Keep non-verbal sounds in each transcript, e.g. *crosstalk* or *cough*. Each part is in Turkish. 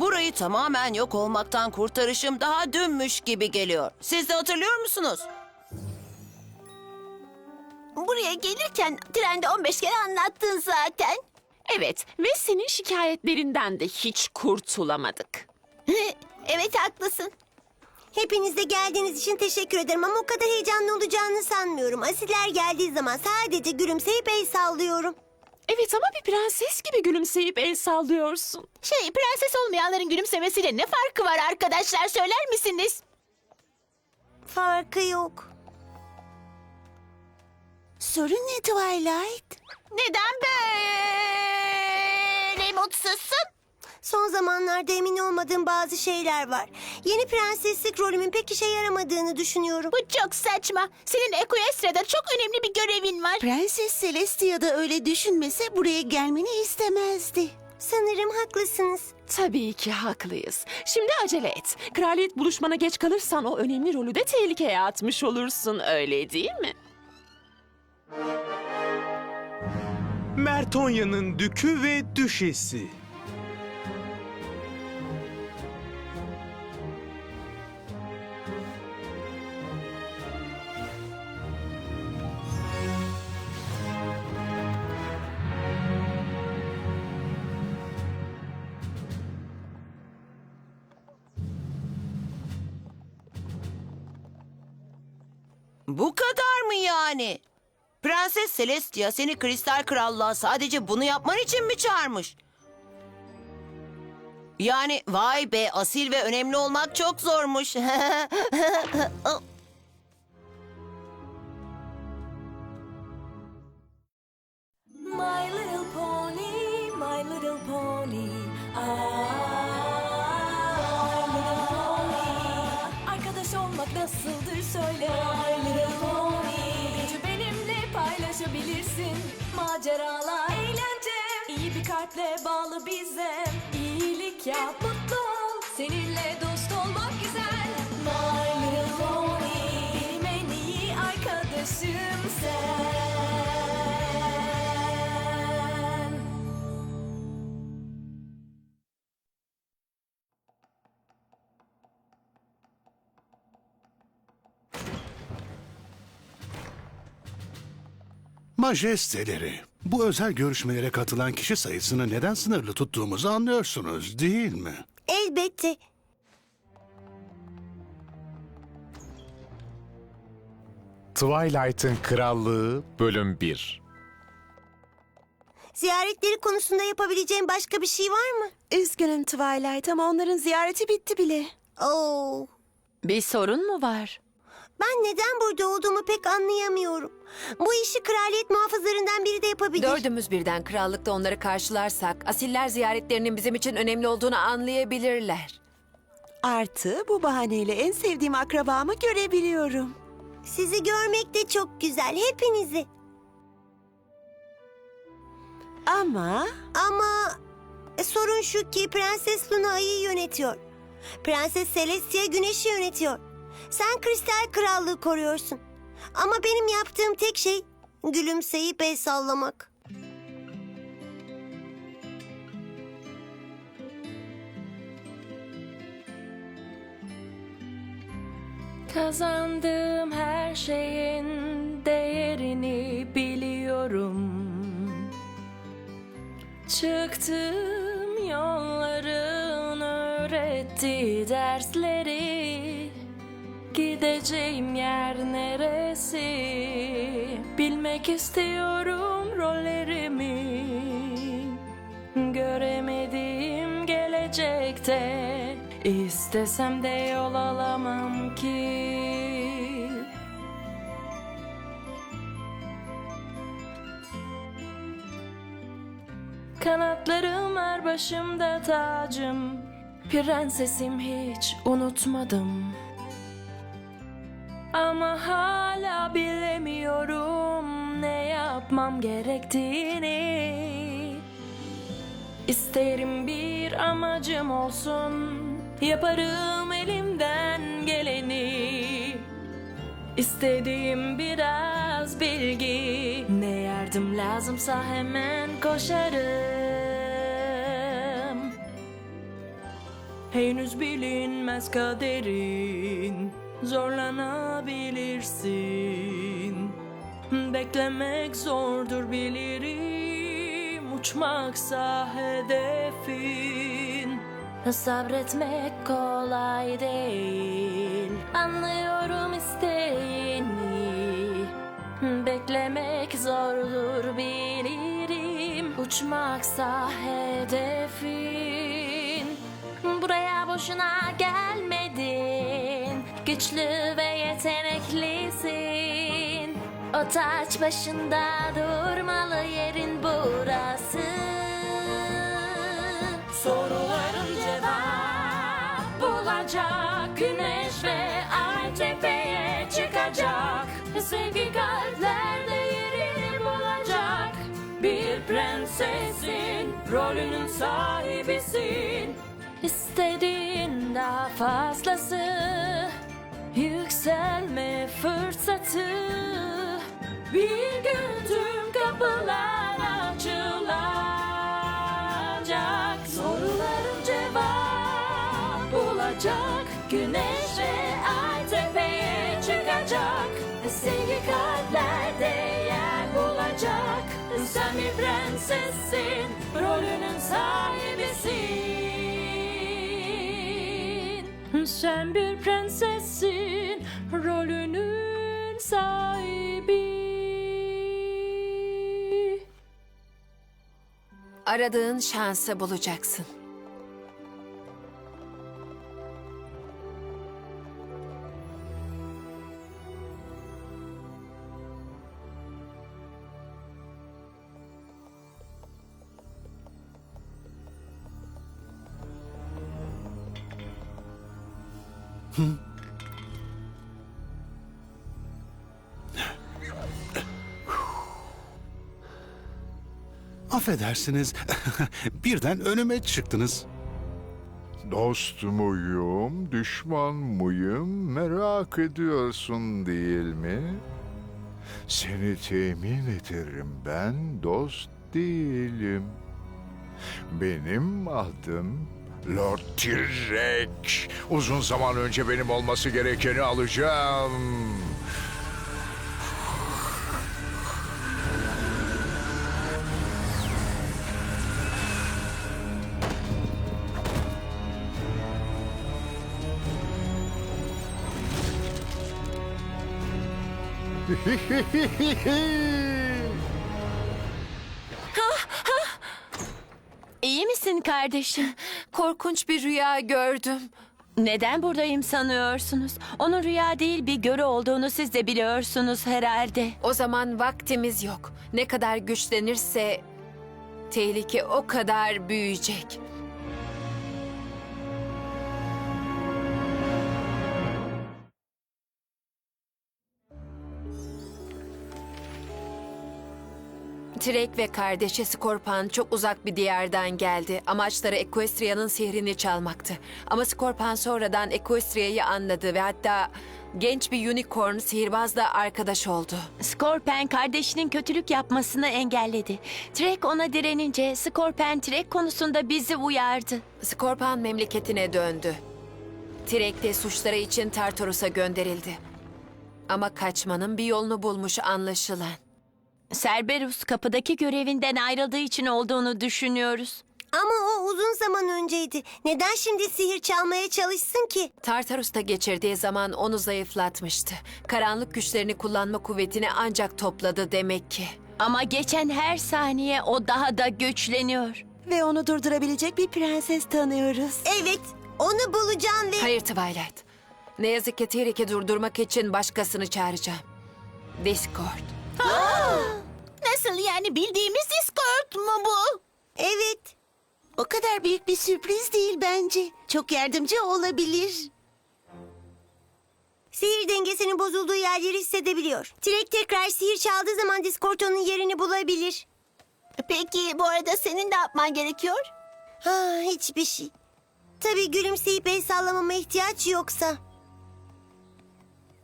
Burayı tamamen yok olmaktan kurtarışım daha dünmüş gibi geliyor. Siz de hatırlıyor musunuz? Buraya gelirken trende 15 kere anlattın zaten. Evet ve senin şikayetlerinden de hiç kurtulamadık. *laughs* evet haklısın. Hepiniz de geldiğiniz için teşekkür ederim ama o kadar heyecanlı olacağını sanmıyorum. Asiller geldiği zaman sadece gülümseyip el sallıyorum. Evet ama bir prenses gibi gülümseyip el sallıyorsun. Şey, prenses olmayanların gülümsemesiyle ne farkı var arkadaşlar söyler misiniz? Farkı yok. Sorun ne Twilight? Neden böyle mutsuzsun? Son zamanlarda emin olmadığım bazı şeyler var. Yeni prenseslik rolümün pek işe yaramadığını düşünüyorum. Bu çok saçma. Senin Equestria'da çok önemli bir görevin var. Prenses Celestia da öyle düşünmese buraya gelmeni istemezdi. Sanırım haklısınız. Tabii ki haklıyız. Şimdi acele et. Kraliyet buluşmana geç kalırsan o önemli rolü de tehlikeye atmış olursun öyle değil mi? Mertonya'nın dükü ve düşesi. Prenses Celestia seni Kristal Krallığa sadece bunu yapman için mi çağırmış? Yani vay be asil ve önemli olmak çok zormuş. *laughs* Maceralar, eğlence. İyi bir kalple bağlı bize. İyilik yap, mutlu ol. Seninle dost olmak güzel. Pony. Benim en iyi arkadaşım sen. Majesteleri, bu özel görüşmelere katılan kişi sayısını neden sınırlı tuttuğumuzu anlıyorsunuz değil mi? Elbette. Twilight'ın Krallığı Bölüm 1 Ziyaretleri konusunda yapabileceğim başka bir şey var mı? Üzgünüm Twilight ama onların ziyareti bitti bile. Oo. Bir sorun mu var? Ben neden burada olduğumu pek anlayamıyorum. Bu işi kraliyet muhafızlarından biri de yapabilir. Dördümüz birden krallıkta onları karşılarsak asiller ziyaretlerinin bizim için önemli olduğunu anlayabilirler. Artı bu bahaneyle en sevdiğim akrabamı görebiliyorum. Sizi görmek de çok güzel, hepinizi. Ama Ama e, sorun şu ki Prenses Luna ayı yönetiyor. Prenses Celestia güneşi yönetiyor. Sen kristal krallığı koruyorsun. Ama benim yaptığım tek şey gülümseyip el sallamak. Kazandığım her şeyin değerini biliyorum. Çıktığım yolların öğrettiği dersleri Gideceğim yer neresi? Bilmek istiyorum rollerimi. Göremediğim gelecekte. İstesem de yol alamam ki. Kanatlarım var başımda tacım. Prensesim hiç unutmadım Ama hala bilemiyorum ne yapmam gerektiğini. İsterim bir amacım olsun Yaparım elimden geleni. İstediğim biraz bilgi Ne yardım lazımsa hemen koşarım. Henüz bilinmez kaderin Zorlanabilirsin. Beklemek zordur bilirim. Uçmaksa hedefin. Sabretmek kolay değil. Anlıyorum isteğini. Beklemek zordur bilirim. Uçmaksa hedefin. Buraya boşuna gelmedin Güçlü ve yeteneklisin O taç başında durmalı yerin burası. Soruların cevap bulacak Güneş ve ay tepeye çıkacak. Sevgi kalplerde yerini bulacak. Bir prensesin rolünün sahibisin. İstediğin daha fazlası Yükselme fırsatı. Bir gün tüm kapılar açılacak. Soruların cevap bulacak. Güneş ve ay tepeye çıkacak. Sevgi kalplerde yer bulacak. Sen bir prensessin Rolünün sahibisin Sen bir prensessin Rolünün sahibi Aradığın şansı bulacaksın. Affedersiniz. *laughs* Birden önüme çıktınız. Dost muyum, düşman mıyım merak ediyorsun değil mi? Seni temin ederim ben dost değilim. Benim adım Lord Tirek. Uzun zaman önce benim olması gerekeni alacağım. İyi misin kardeşim? Korkunç bir rüya gördüm. Neden buradayım sanıyorsunuz? Onun rüya değil bir görü olduğunu siz de biliyorsunuz herhalde. O zaman vaktimiz yok. Ne kadar güçlenirse tehlike o kadar büyüyecek. Trek ve kardeşi Skorpan çok uzak bir diyardan geldi. Amaçları Equestria'nın sihrini çalmaktı. Ama Skorpan sonradan Equestria'yı anladı ve hatta genç bir unicorn sihirbazla arkadaş oldu. Skorpen kardeşinin kötülük yapmasını engelledi. Trek ona direnince Skorpen Trek konusunda bizi uyardı. Skorpan memleketine döndü. Trek de suçları için Tartarus'a gönderildi. Ama kaçmanın bir yolunu bulmuş anlaşılan. Cerberus kapıdaki görevinden ayrıldığı için olduğunu düşünüyoruz. Ama o uzun zaman önceydi. Neden şimdi sihir çalmaya çalışsın ki? Tartarus'ta geçirdiği zaman onu zayıflatmıştı. Karanlık güçlerini kullanma kuvvetini ancak topladı demek ki. Ama geçen her saniye o daha da güçleniyor. Ve onu durdurabilecek bir prenses tanıyoruz. Evet, onu bulacağım ve... Hayır Twilight. Ne yazık ki Tyrik'i durdurmak için başkasını çağıracağım. Discord. Nasıl yani bildiğimiz Discord mu bu? Evet, O kadar büyük bir sürpriz değil bence. Çok yardımcı olabilir. sihir dengesinin bozulduğu yerleri hissedebiliyor. Trek tekrar sihir çaldığı zaman Discord onun yerini bulabilir. Peki bu arada senin ne yapman gerekiyor? Ha, hiçbir şey. Tabii gülümseyip el sallamama ihtiyaç yoksa.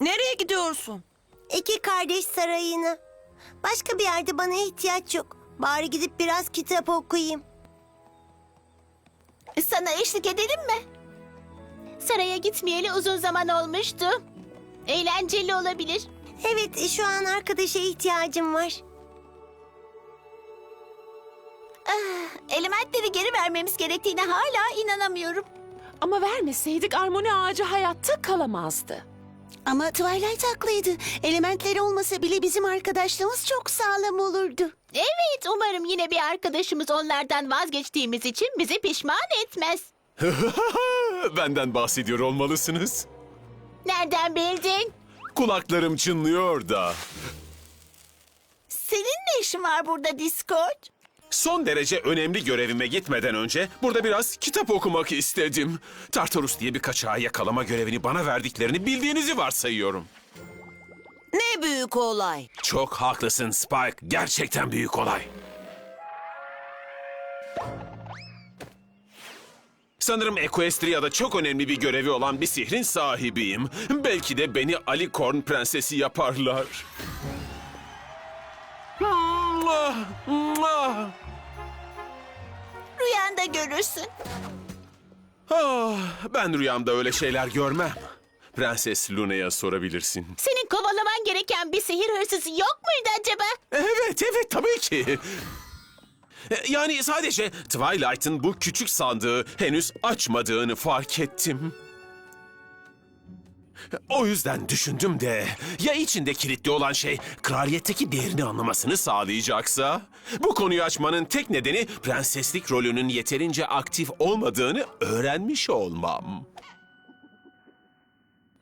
Nereye gidiyorsun? İki kardeş sarayına. Başka bir yerde bana ihtiyaç yok. Bari gidip biraz kitap okuyayım. Sana eşlik edelim mi? Saraya gitmeyeli uzun zaman olmuştu. Eğlenceli olabilir. Evet, şu an arkadaşa ihtiyacım var. Elementleri geri vermemiz gerektiğine hala inanamıyorum. Ama vermeseydik armoni ağacı hayatta kalamazdı. Ama Twilight haklıydı. Elementleri olmasa bile bizim arkadaşlığımız çok sağlam olurdu. Evet, umarım yine bir arkadaşımız onlardan vazgeçtiğimiz için bizi pişman etmez. *laughs* Benden bahsediyor olmalısınız. Nereden bildin? Kulaklarım çınlıyor da. Senin ne işin var burada Discord? Son derece önemli görevime gitmeden önce burada biraz kitap okumak istedim. Tartarus diye bir kaçağı yakalama görevini bana verdiklerini bildiğinizi varsayıyorum. Ne büyük olay. Çok haklısın Spike. Gerçekten büyük olay. Sanırım Equestria'da çok önemli bir görevi olan bir sihrin sahibiyim. Belki de beni Alicorn prensesi yaparlar. Mua, mua. Rüyanda görürsün. Ah, ben rüyamda öyle şeyler görmem. Prenses Luna'ya sorabilirsin. Senin kovalaman gereken bir sihir hırsızı yok muydu acaba? Evet, evet tabii ki. E, Yani sadece Twilight'ın bu küçük sandığı henüz açmadığını fark ettim. O yüzden düşündüm de ya içinde kilitli olan şey kraliyetteki değerini anlamasını sağlayacaksa? Bu konuyu açmanın tek nedeni prenseslik rolünün yeterince aktif olmadığını öğrenmiş olmam.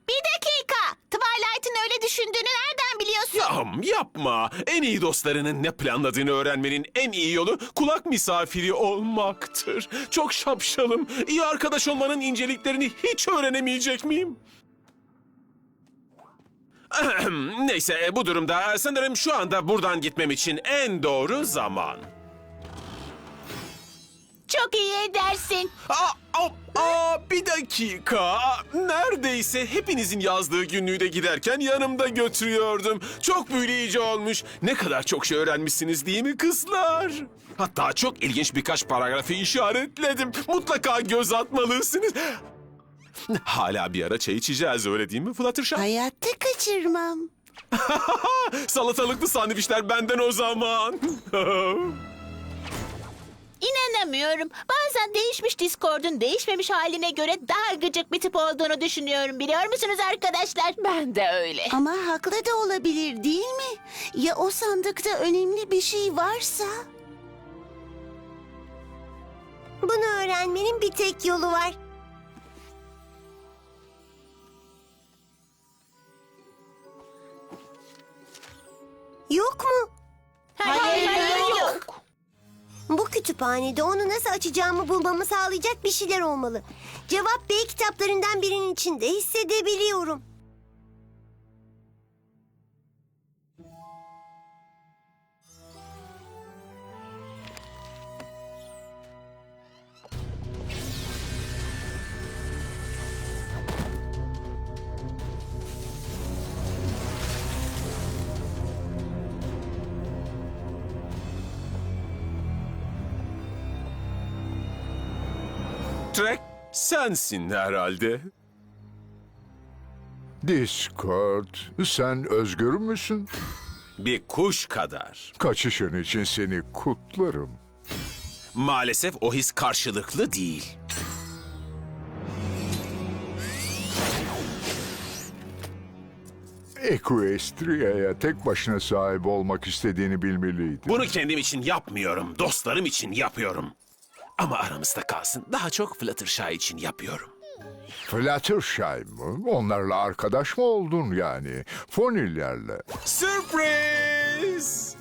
Bir dakika. Twilight'ın öyle düşündüğünü nereden biliyorsun? Yam yapma. En iyi dostlarının ne planladığını öğrenmenin en iyi yolu kulak misafiri olmaktır. Çok şapşalım. İyi arkadaş olmanın inceliklerini hiç öğrenemeyecek miyim? *clears throat* Neyse bu durumda sanırım şu anda buradan gitmem için en doğru zaman. Çok iyi edersin. Aa, aa, aa, bir dakika. Neredeyse hepinizin yazdığı günlüğü de giderken yanımda götürüyordum. Çok büyüleyici olmuş. Ne kadar çok şey öğrenmişsiniz değil mi kızlar? Hatta çok ilginç birkaç paragrafı işaretledim. Mutlaka göz atmalısınız. *laughs* Hala bir ara çay içeceğiz öyle değil mi Fluttershy? Hayatta kaçırmam. *laughs* Salatalıklı sandviçler benden o zaman. *laughs* İnanamıyorum. Bazen değişmiş Discord'un değişmemiş haline göre daha gıcık bir tip olduğunu düşünüyorum. Biliyor musunuz arkadaşlar? Ben de öyle. Ama haklı da olabilir değil mi? Ya o sandıkta önemli bir şey varsa? Bunu öğrenmenin bir tek yolu var. Yok mu? Hayır, hayır, yok. Bu kütüphanede onu nasıl açacağımı bulmamı sağlayacak bir şeyler olmalı. Cevap B kitaplarından birinin içinde hissedebiliyorum. Trek sensin herhalde. Discord, sen özgür müsün? Bir kuş kadar. Kaçışın için seni kutlarım. Maalesef o his karşılıklı değil. Equestria'ya tek başına sahip olmak istediğini bilmeliydim. Bunu kendim için yapmıyorum, dostlarım için yapıyorum. Ama aramızda kalsın, daha çok Fluttershy için yapıyorum. Fluttershy mı? Onlarla arkadaş mı oldun yani? Fonillerle. Sürpriz!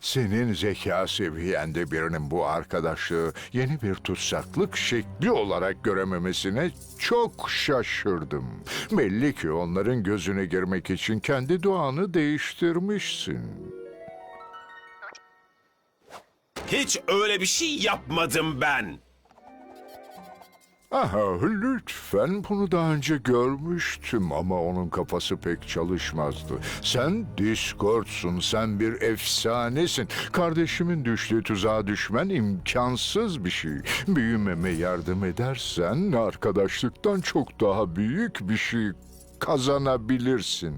Senin zeka seviyende birinin bu arkadaşlığı yeni bir tutsaklık şekli olarak görememesine çok şaşırdım. Belli ki onların gözüne girmek için kendi doğanı değiştirmişsin. Hiç öyle bir şey yapmadım ben. Aha, lütfen bunu daha önce görmüştüm ama onun kafası pek çalışmazdı. Sen Discord'sun, sen bir efsanesin. Kardeşimin düştüğü tuzağa düşmen imkansız bir şey. Büyümeme yardım edersen arkadaşlıktan çok daha büyük bir şey kazanabilirsin.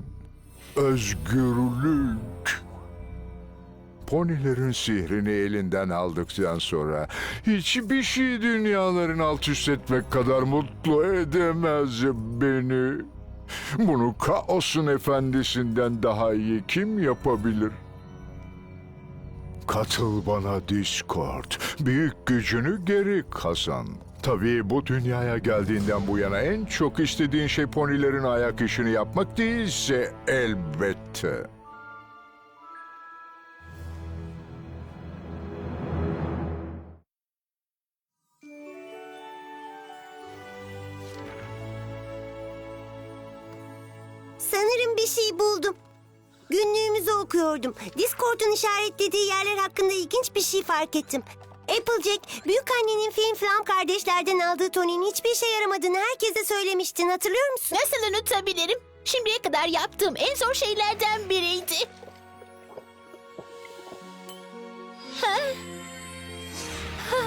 Özgürlük. Ponilerin sihrini elinden aldıktan sonra hiçbir şey dünyaların alt üst etmek kadar mutlu edemez beni. Bunu kaosun efendisinden daha iyi kim yapabilir? Katıl bana Discord. Büyük gücünü geri kazan. Tabii bu dünyaya geldiğinden bu yana en çok istediğin şey ponilerin ayak işini yapmak değilse elbette. Sanırım bir şey buldum. Günlüğümüzü okuyordum. Discord'un işaretlediği yerler hakkında ilginç bir şey fark ettim. Applejack, büyük annenin film Flam kardeşlerden aldığı Tony'nin hiçbir işe yaramadığını herkese söylemiştin. Hatırlıyor musun? Nasıl unutabilirim? Şimdiye kadar yaptığım en zor şeylerden biriydi. Ha? Ha?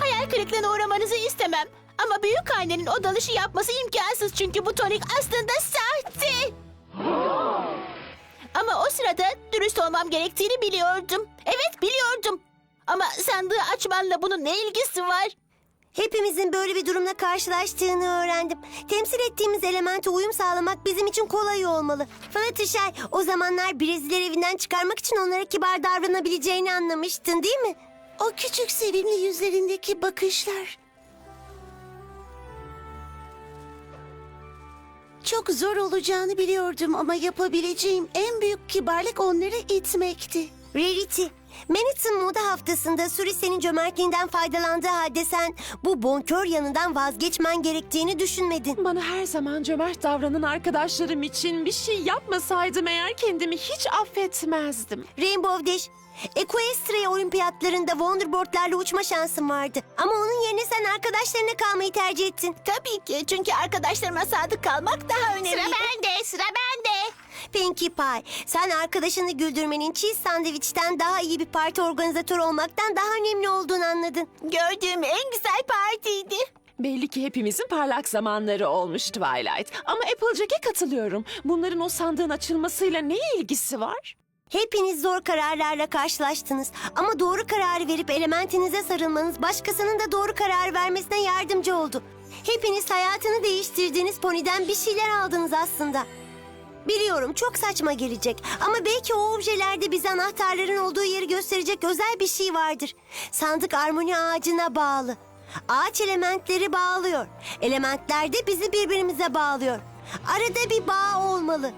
Hayal kırıklığına uğramanızı istemem. Ama büyük annenin o dalışı yapması imkansız çünkü bu tonik aslında sahte. Ama o sırada dürüst olmam gerektiğini biliyordum. Evet biliyordum. Ama sandığı açmanla bunun ne ilgisi var? Hepimizin böyle bir durumla karşılaştığını öğrendim. Temsil ettiğimiz elemente uyum sağlamak bizim için kolay olmalı. Fluttershy, o zamanlar Brezilya evinden çıkarmak için onlara kibar davranabileceğini anlamıştın değil mi? O küçük sevimli yüzlerindeki bakışlar. Çok zor olacağını biliyordum ama yapabileceğim en büyük kibarlık onları itmekti. Rarity, Manhattan Moda Haftası'nda Suri senin cömertliğinden faydalandığı halde sen bu bonkör yanından vazgeçmen gerektiğini düşünmedin. Bana her zaman cömert davranan arkadaşlarım için bir şey yapmasaydım eğer kendimi hiç affetmezdim. Rainbow Dash, Equestria olimpiyatlarında Wonderboard'larla uçma şansın vardı. Ama onun yerine sen arkadaşlarına kalmayı tercih ettin. Tabii ki çünkü arkadaşlarıma sadık kalmak daha önemli. Sıra bende, sıra bende. Pinkie Pie, sen arkadaşını güldürmenin cheese sandviçten daha iyi bir parti organizatörü olmaktan daha önemli olduğunu anladın. Gördüğüm en güzel partiydi. Belli ki hepimizin parlak zamanları olmuş Twilight. Ama Applejack'e katılıyorum. Bunların o sandığın açılmasıyla ne ilgisi var? Hepiniz zor kararlarla karşılaştınız. Ama doğru kararı verip elementinize sarılmanız başkasının da doğru karar vermesine yardımcı oldu. Hepiniz hayatını değiştirdiğiniz poniden bir şeyler aldınız aslında. Biliyorum çok saçma gelecek ama belki o objelerde bize anahtarların olduğu yeri gösterecek özel bir şey vardır. Sandık armoni ağacına bağlı. Ağaç elementleri bağlıyor. Elementler de bizi birbirimize bağlıyor. Arada bir bağ olmalı.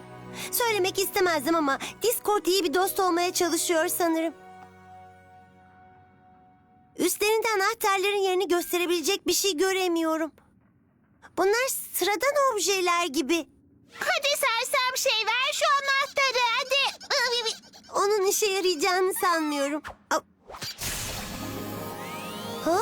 Söylemek istemezdim ama Discord iyi bir dost olmaya çalışıyor sanırım. Üstlerinde anahtarların yerini gösterebilecek bir şey göremiyorum. Bunlar sıradan objeler gibi. Hadi sersem şey ver şu anahtarı hadi. Onun işe yarayacağını sanmıyorum. Ha?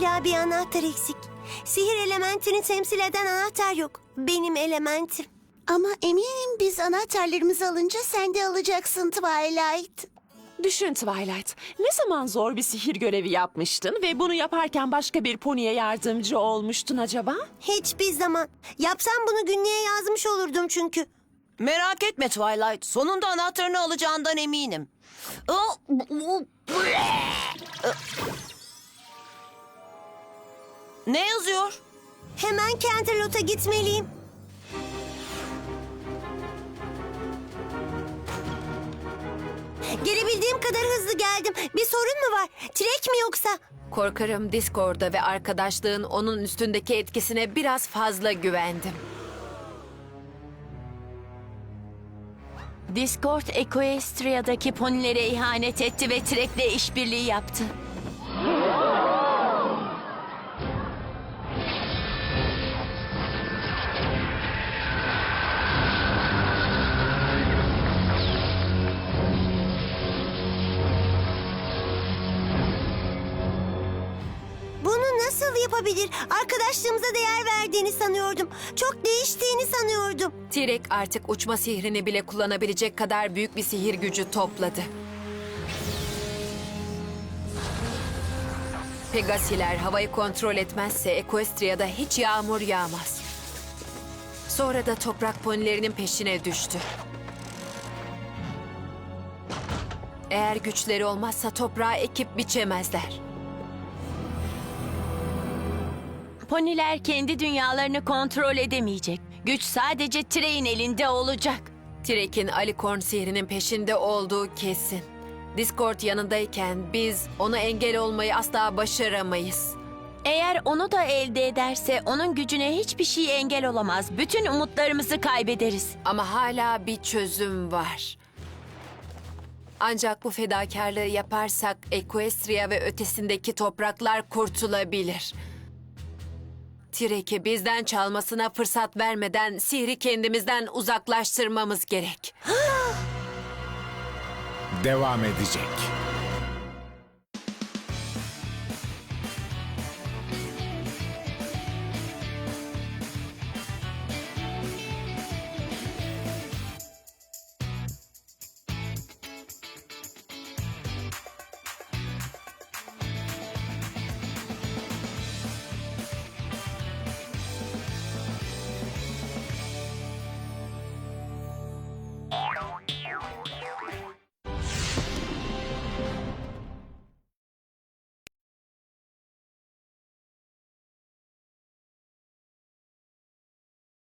Hala bir anahtar eksik. Sihir elementini temsil eden anahtar yok. Benim elementim. Ama eminim biz anahtarlarımızı alınca sen de alacaksın Twilight. Düşün Twilight. Ne zaman zor bir sihir görevi yapmıştın ve bunu yaparken başka bir poniye yardımcı olmuştun acaba? Hiçbir zaman. Yapsam bunu günlüğe yazmış olurdum çünkü. Merak etme Twilight. Sonunda anahtarını alacağından eminim. *laughs* Ne yazıyor? Hemen Canterlot'a gitmeliyim. Gelebildiğim kadar hızlı geldim. Bir sorun mu var? Trek mi yoksa? Korkarım Discord'a ve arkadaşlığın onun üstündeki etkisine biraz fazla güvendim. Discord Equestria'daki ponilere ihanet etti ve Trek'le işbirliği yaptı. Yapabilir? Arkadaşlığımıza değer verdiğini sanıyordum. Çok değiştiğini sanıyordum. Tirek artık uçma sihrini bile kullanabilecek kadar büyük bir sihir gücü topladı. Pegasiler havayı kontrol etmezse Equestria'da hiç yağmur yağmaz. Sonra da toprak ponilerinin peşine düştü. Eğer güçleri olmazsa toprağı ekip biçemezler. Poniler kendi dünyalarını kontrol edemeyecek. Güç sadece Trek'in elinde olacak. Tirek'in Alicorn sihrinin peşinde olduğu kesin. Discord yanındayken biz ona engel olmayı asla başaramayız. Eğer onu da elde ederse onun gücüne hiçbir şey engel olamaz. Bütün umutlarımızı kaybederiz. Ama hala bir çözüm var. Ancak bu fedakarlığı yaparsak Equestria ve ötesindeki topraklar kurtulabilir. Tirek'i bizden çalmasına fırsat vermeden sihri kendimizden uzaklaştırmamız gerek. *gasps* Devam edecek.